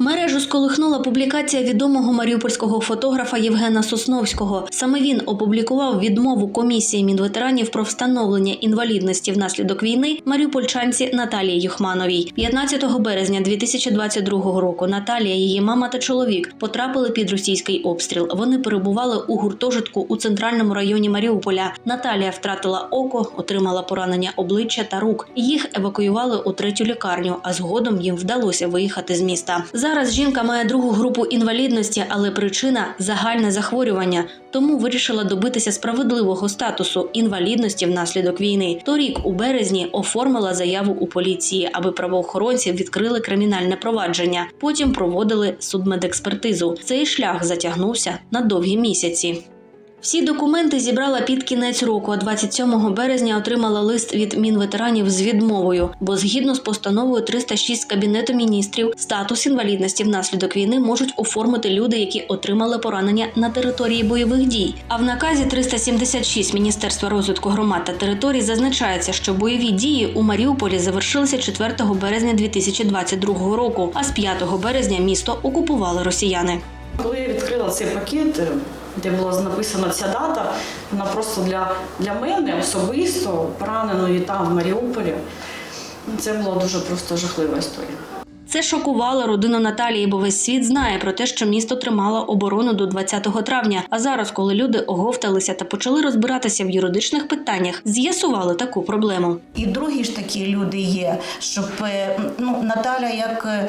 Мережу сколихнула публікація відомого маріупольського фотографа Євгена Сосновського. Саме він опублікував відмову комісії мінветеранів про встановлення інвалідності внаслідок війни маріупольчанці Наталії Юхмановій. 15 березня 2022 року Наталія, її мама та чоловік потрапили під російський обстріл. Вони перебували у гуртожитку у центральному районі Маріуполя. Наталія втратила око, отримала поранення обличчя та рук. Їх евакуювали у третю лікарню, а згодом їм вдалося виїхати з міста. Зараз жінка має другу групу інвалідності, але причина загальне захворювання. Тому вирішила добитися справедливого статусу інвалідності внаслідок війни. Торік, у березні, оформила заяву у поліції, аби правоохоронці відкрили кримінальне провадження. Потім проводили судмедекспертизу. Цей шлях затягнувся на довгі місяці. Всі документи зібрала під кінець року, а 27 березня отримала лист від мінветеранів з відмовою, бо згідно з постановою 306 Кабінету міністрів, статус інвалідності внаслідок війни можуть оформити люди, які отримали поранення на території бойових дій. А в наказі 376 Міністерства розвитку громад та територій зазначається, що бойові дії у Маріуполі завершилися 4 березня 2022 року, а з 5 березня місто окупували росіяни. Коли я відкрила цей пакет, де була написана ця дата, вона просто для, для мене особисто пораненої там в Маріуполі. Це була дуже просто жахлива історія. Це шокувало родину Наталії, бо весь світ знає про те, що місто тримало оборону до 20 травня. А зараз, коли люди оговталися та почали розбиратися в юридичних питаннях, з'ясували таку проблему. І другі ж такі люди є, щоб е, ну, Наталя як е,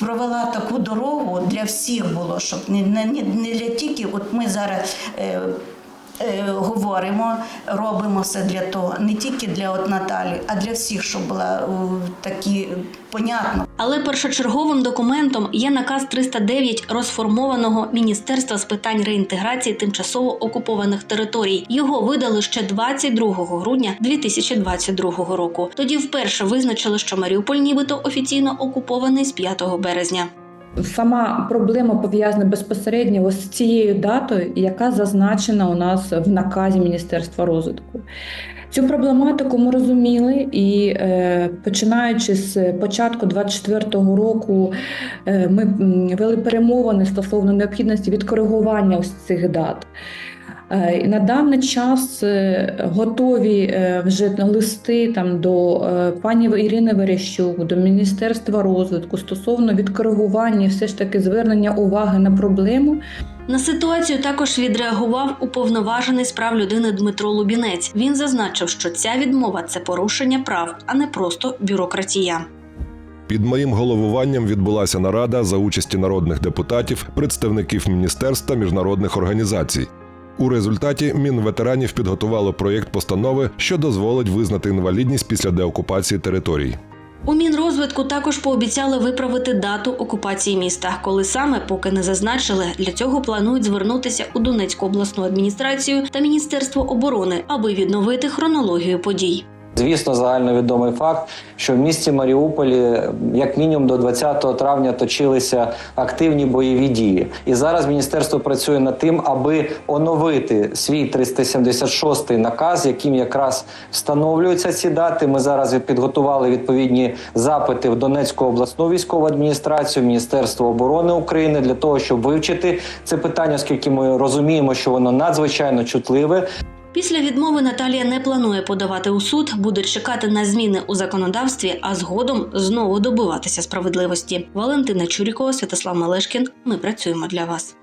провела таку дорогу для всіх було, щоб не, не, не- не для тільки, от ми зараз. Е, е, Говоримо, робимо все для того, не тільки для от Наталі, а для всіх, щоб була е, такі понятно. Але першочерговим документом є наказ 309 розформованого Міністерства з питань реінтеграції тимчасово окупованих територій. Його видали ще 22 грудня 2022 року. Тоді вперше визначили, що Маріуполь нібито офіційно окупований з 5 березня. Сама проблема пов'язана безпосередньо з цією датою, яка зазначена у нас в наказі Міністерства розвитку. Цю проблематику ми розуміли, і е, починаючи з початку 24-го року, е, ми вели перемовини стосовно необхідності відкоригування ось цих дат. Е, На даний час е, готові е, вже листи там до пані Ірини Верещук, до Міністерства розвитку стосовно відкоригування, все ж таки звернення уваги на проблему. На ситуацію також відреагував уповноважений з прав людини Дмитро Лубінець. Він зазначив, що ця відмова це порушення прав, а не просто бюрократія. Під моїм головуванням відбулася нарада за участі народних депутатів, представників міністерств та міжнародних організацій. У результаті Мінветеранів підготувало проєкт постанови, що дозволить визнати інвалідність після деокупації територій. У Мінрозвитку також пообіцяли виправити дату окупації міста. Коли саме поки не зазначили, для цього планують звернутися у Донецьку обласну адміністрацію та Міністерство оборони, аби відновити хронологію подій. Звісно, загальновідомий факт, що в місті Маріуполі як мінімум до 20 травня точилися активні бойові дії. І зараз міністерство працює над тим, аби оновити свій 376 наказ, яким якраз встановлюються ці дати. Ми зараз підготували відповідні запити в Донецьку обласну військову адміністрацію, Міністерство оборони України для того, щоб вивчити це питання, оскільки ми розуміємо, що воно надзвичайно чутливе. Після відмови Наталія не планує подавати у суд, буде чекати на зміни у законодавстві, а згодом знову добиватися справедливості. Валентина Чурікова, Святослав Малешкін. Ми працюємо для вас.